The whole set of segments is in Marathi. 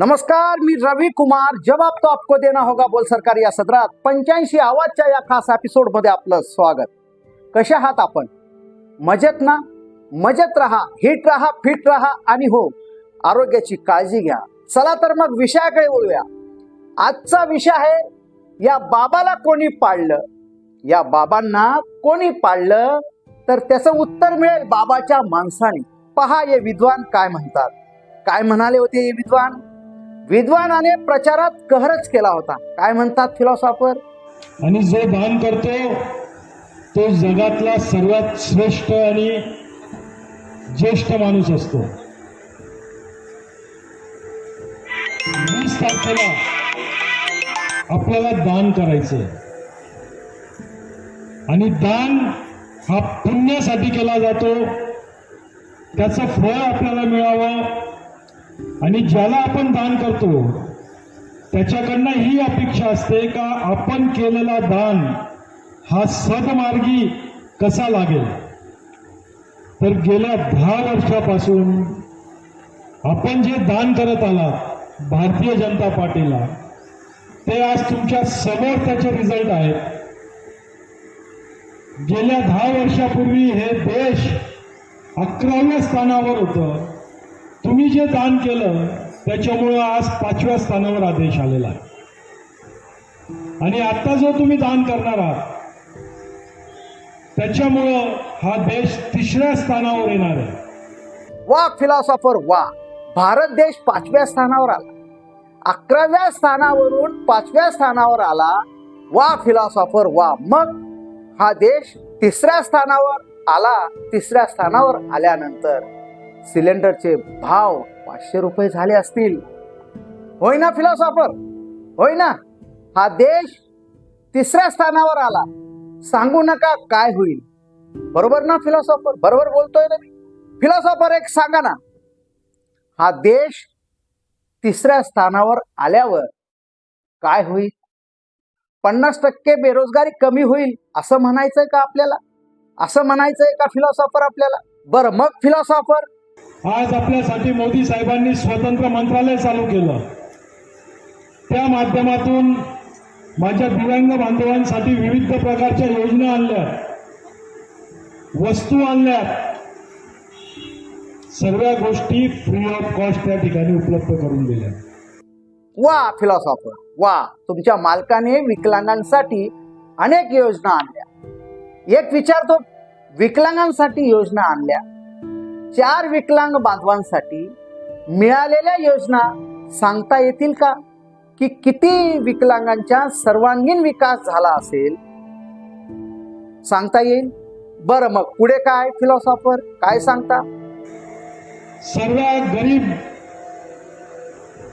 नमस्कार मी रवी कुमार. जवाब तो आपको देना होगा बोल सरकार या सदरात. पंच्याऐंशी आवाजच्या या खास एपिसोडमध्ये आपलं स्वागत. कसे आहात आपण? मजेत ना? मजेत राहा हिट राहा फिट राहा आणि हो आरोग्याची काळजी घ्या. चला तर मग विषयाकडे बोलूया आजचा विषय आहे या बाबाला कोणी पाळलं? या बाबांना कोणी पाळलं? तर त्याचं उत्तर मिळेल बाबाच्या माणसाने. पहा हे विद्वान काय म्हणतात? काय म्हणाले होते हे विद्वान? विद्वानाने प्रचारात कहरच केला होता. काय म्हणतात फिलॉसॉफर? आणि जो दान करतो तो जगातला सर्वात श्रेष्ठ आणि ज्येष्ठ माणूस असतो. वीस तारखेला आपल्याला दान करायचं आणि दान हा पुण्यासाठी केला जातो. त्याचं फळ आपल्याला मिळावं. आणि ज्याला आपण दान करतो त्याच्याकडनं ही अपेक्षा असते का आपण केलेला दान हा सदमार्गी कसा लागेल? तर गेल्या दहा वर्षापासून आपण जे दान करत आलात भारतीय जनता पार्टीला ते आज तुमच्यासमोर त्याचे रिझल्ट आहेत. गेल्या दहा वर्षापूर्वी हे देश अकराव्या स्थानावर होतं. तुम्ही जे दान केलं त्याच्यामुळं आज पाचव्या स्थानावर आदेश आलेला आहे. आणि आता जो तुम्ही दान करणार आहात त्याच्यामुळं हा देश तिसऱ्या स्थानावर येणार आहे. वा फिलॉसॉफर वा. भारत देश पाचव्या स्थानावर आला. अकराव्या स्थानावरून पाचव्या स्थानावर आला. वा फिलॉसॉफर वा. मग हा देश तिसऱ्या स्थानावर आला तिसऱ्या स्थानावर आल्यानंतर सिलेंडरचे भाव पाचशे रुपये झाले असतील. होय ना फिलॉसॉफर होय ना हा देश तिसऱ्या स्थानावर आला. सांगू नका काय होईल. बरोबर ना फिलॉसॉफर? बरोबर बोलतोय ना मी. फिलॉसॉफर एक सांगा ना. हा देश तिसऱ्या स्थानावर आल्यावर काय होईल? पन्नास टक्के बेरोजगारी कमी होईल असं म्हणायचंय का आपल्याला? असं म्हणायचंय का फिलॉसॉफर आपल्याला? बरं मग फिलॉसॉफर आज आपल्यासाठी मोदी साहेबांनी स्वतंत्र मंत्रालय चालू केलं. त्या माध्यमातून माझ्या दिव्यांग बांधवांसाठी विविध प्रकारच्या योजना आणल्या. वस्तू आणल्या. सर्व गोष्टी फ्री ऑफ कॉस्ट त्या ठिकाणी उपलब्ध करून दिल्या. वा फिलॉसॉफर वा तुमच्या मालकाने विकलांगांसाठी अनेक योजना आणल्या. एक विचारतो विकलांगांसाठी योजना आणल्या. चार विकलांग बांधवांसाठी मिळालेल्या योजना सांगता येतील का? की किती विकलांगांच्या सर्वांगीण विकास झाला असेल? सांगता येईल? बरं मग पुढे काय फिलॉसॉफर काय सांगता? सर्व गरीब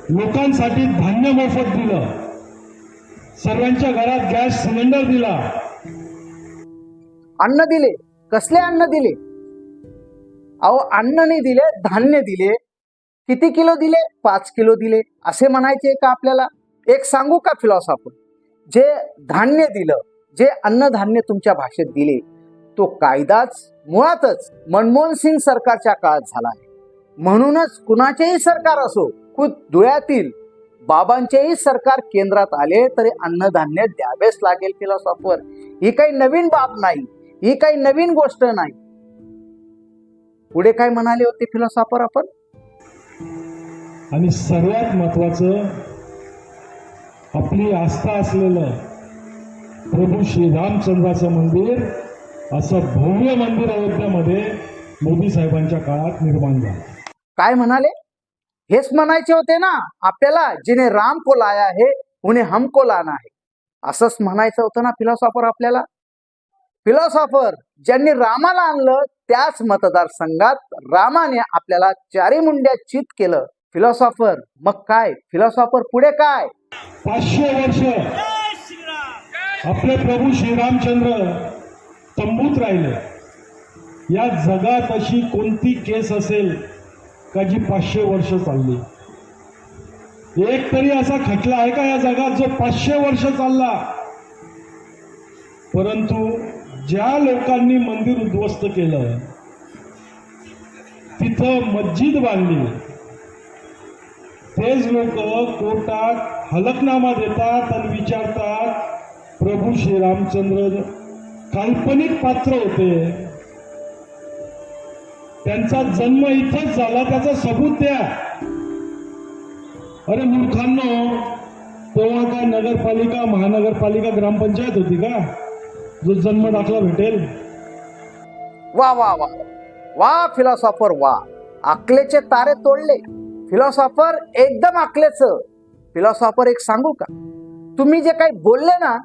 लोकांसाठी धान्य मोफत दिलं. सर्वांच्या घरात गॅस सिलेंडर दिला. अन्न दिले. कसले अन्न दिले? अहो अन्न नाही दिले धान्य दिले. किती किलो दिले? पाच किलो दिले. असे म्हणायचे का आपल्याला? एक सांगू का फिलॉसॉफर जे धान्य दिलं जे अन्नधान्य तुमच्या भाषेत दिले तो कायदाच मुळातच मनमोहन सिंग सरकारच्या काळात झाला आहे. म्हणूनच कुणाचेही सरकार असो खुद धुळ्यातील बाबांचेही सरकार केंद्रात आले तरी अन्नधान्य द्यावेच लागेल फिलॉसॉफर ही काही नवीन बाब नाही. ही काही नवीन गोष्ट नाही. पुढे काय म्हणाले होते फिलॉसॉफर आपण? आणि सर्वात महत्वाचं आपली आस्था असलेलं प्रभू श्रीरामचंद्राचं मंदिर असं भव्य मंदिर अयोध्यामध्ये मोदी साहेबांच्या काळात निर्माण झालं. काय म्हणाले? हेच म्हणायचे होते ना आपल्याला जिने राम को लाया है उन्हें हमको लाना है. असंच म्हणायचं होतं ना फिलॉसॉफर आपल्याला? फिलॉसॉफर ज्यांनी रामाला आणलं त्याच मतदारसंघात रामाने आपल्याला चारी मुंड्या चित केलं. फिलॉसॉफर मग काय? फिलॉसॉफर पुढे काय? पाचशे वर्ष. आपले प्रभू श्रीरामचंद्र तंबूत राहिले. या जगात अशी कोणती केस असेल का जी पाचशे वर्ष चालली? एक तरी असा खटला आहे का या जगात जो पाचशे वर्ष चालला? परंतु ज्या लोकांनी मंदिर उद्ध्वस्त केलं तिथं मस्जिद बांधली. तेच लोक कोर्टात हलकनामा देतात आणि विचारतात प्रभू श्रीरामचंद्र काल्पनिक पात्र होते. त्यांचा जन्म इथंच झाला त्याचा सबूत द्या. अरे मूर्खांनो तेव्हा काय नगरपालिका महानगरपालिका ग्रामपंचायत होती का? जो जन्म दाखला भेटेल. वा वा वा. वा फिलॉसॉफर वा. आकलेचे तारे तोडले. फिलॉसॉफर एकदम आकलेच. फिलॉसॉफर एक सांगू का? तुम्ही जे काही बोलले ना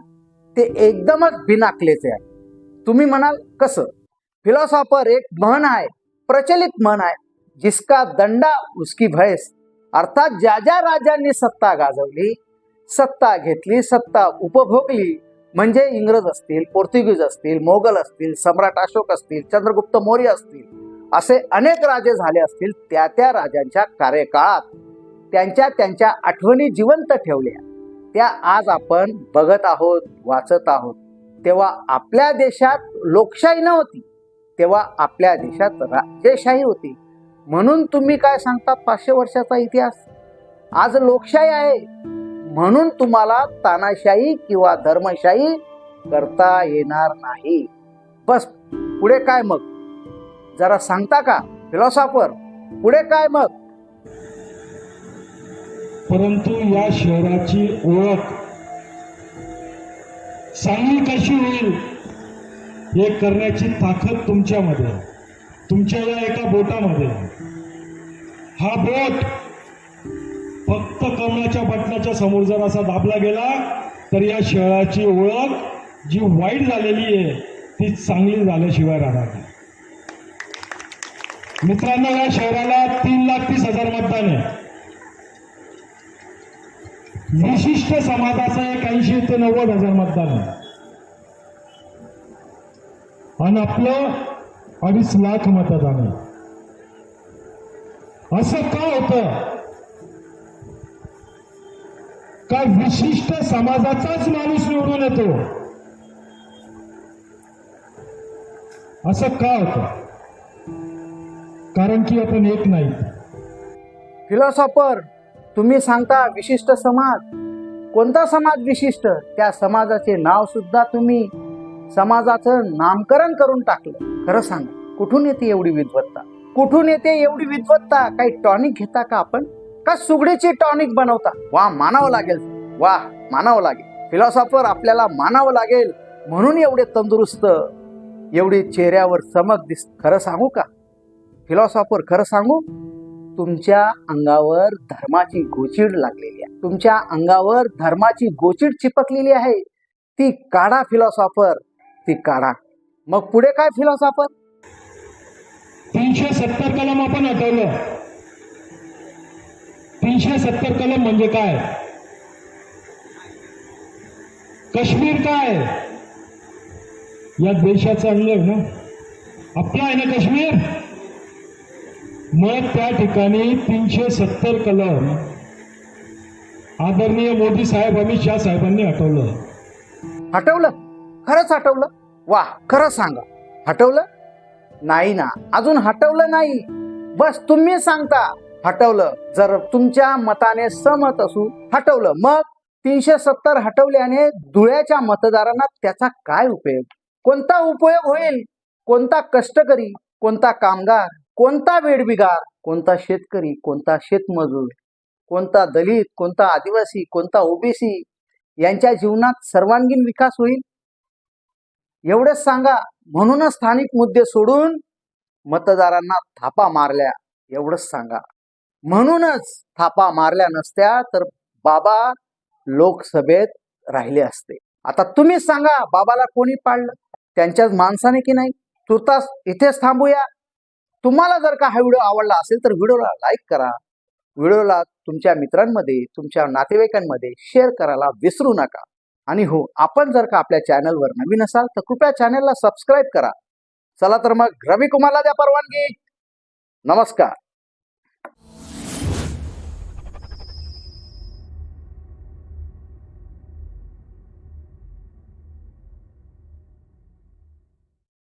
ते एकदमच बिनाकलेचे आहे. तुम्ही म्हणाल कसं? फिलॉसॉफर एक म्हण आहे प्रचलित म्हण आहे जिसका दंडा उसकी भैस. अर्थात ज्या ज्या राजांनी सत्ता गाजवली सत्ता घेतली सत्ता उपभोगली म्हणजे इंग्रज असतील पोर्तुगीज असतील मोगल असतील सम्राट अशोक असतील चंद्रगुप्त मौर्य असतील असे अनेक राजे झाले असतील त्या त्या राजांच्या कार्यकाळात. त्यांच्या त्यांच्या आठवणी जिवंत ठेवल्या. त्या आज आपण बघत आहोत वाचत आहोत. तेव्हा आपल्या देशात लोकशाही नव्हती. तेव्हा आपल्या देशात राजेशाही होती. म्हणून तुम्ही काय सांगता पाचशे वर्षाचा इतिहास? आज लोकशाही आहे. म्हणून तुम्हाला तानाशाही किंवा धर्मशाही करता येणार नाही. बस पुढे काय मग? जरा सांगता का फिलॉसॉफर पुढे काय मग? परंतु या शहराची ओळख चांगली कशी होईल हे करण्याची ताकद तुमच्यामध्ये तुमच्या या एका बोटामध्ये. हा बोट फक्त कमळाच्या बटनाच्या समोर जर असा दाबला गेला तर या शहराची ओळख जी वाईट झालेली आहे ती चांगली झाल्याशिवाय राहणार नाही. मित्रांनो या शहराला तीन लाख तीस हजार मतदान आहे. विशिष्ट समाजाचं एक ऐंशी ते नव्वद हजार मतदान आहे. आणि आपलं अडीच लाख मतदान आहे. असं का होतं? का विशिष्ट समाजाचाच माणूस निवडून येतो. असं का होत? कारण की आपण एक नाही फिलॉसॉफर तुम्ही सांगता विशिष्ट समाज. कोणता समाज विशिष्ट? त्या समाजाचे नाव सुद्धा तुम्ही समाजाचं नामकरण करून टाकलं. खरं सांगा कुठून येते एवढी विद्वत्ता? कुठून येते एवढी विद्वत्ता? काही टॉनिक घेता का आपण? का सुगडीची टॉनिक बनवता? वा मानावं लागेल. वा मानावं लागेल. फिलॉसॉफर आपल्याला मानावं लागेल. म्हणून एवढे तंदुरुस्त एवढी चेहऱ्यावर चमक दिस खरं सांगू का? फिलॉसॉफर खरं सांगू? तुमच्या अंगावर धर्माची गोचीड लागलेली आहे. तुमच्या अंगावर धर्माची गोचीड चिपकलेली आहे. ती काढा फिलॉसॉफर ती काढा. मग पुढे काय फिलॉसॉफर तीनशे सत्तर कलम आपण हटवलं तीनशे सत्तर कलम म्हणजे काय? काश्मीर काय? या देशाचं अंग आहे ना? आपला आहे ना काश्मीर? मग त्या ठिकाणी तीनशे सत्तर कलम आदरणीय मोदी साहेब अमित शाह साहेबांनी हटवलं. हटवलं? खरंच हटवलं? वा खरं सांगा. हटवलं? नाही ना. अजून हटवलं नाही. बस तुम्ही सांगता. हटवलं. जर तुमच्या मताने समत असू हटवलं. मग तीनशे सत्तर हटवल्याने धुळ्याच्या मतदारांना त्याचा काय उपयोग? कोणता उपयोग होईल? कोणता कष्टकरी? कोणता कामगार? कोणता वेडबिगार? कोणता शेतकरी? कोणता शेतमजूर? कोणता दलित? कोणता आदिवासी? कोणता ओबीसी? यांच्या जीवनात सर्वांगीण विकास होईल? एवढंच सांगा. म्हणूनच स्थानिक मुद्दे सोडून मतदारांना थापा मारल्या. एवढंच सांगा. म्हणूनच थापा मारल्या नसत्या तर बाबा लोकसभेत राहिले असते. आता तुम्ही सांगा बाबाला कोणी पाळलं त्यांच्याच माणसाने की नाही? तुर्तास इथेच थांबूया. तुम्हाला जर का हा व्हिडिओ आवडला असेल तर व्हिडिओला लाईक करा. व्हिडिओला तुमच्या मित्रांमध्ये तुमच्या नातेवाईकांमध्ये शेअर करायला विसरू नका. आणि हो आपण जर का आपल्या चॅनलवर नवीन असाल तर कृपया चॅनलला सबस्क्राईब करा. चला तर मग रवी कुमारला द्या परवानगी. नमस्कार.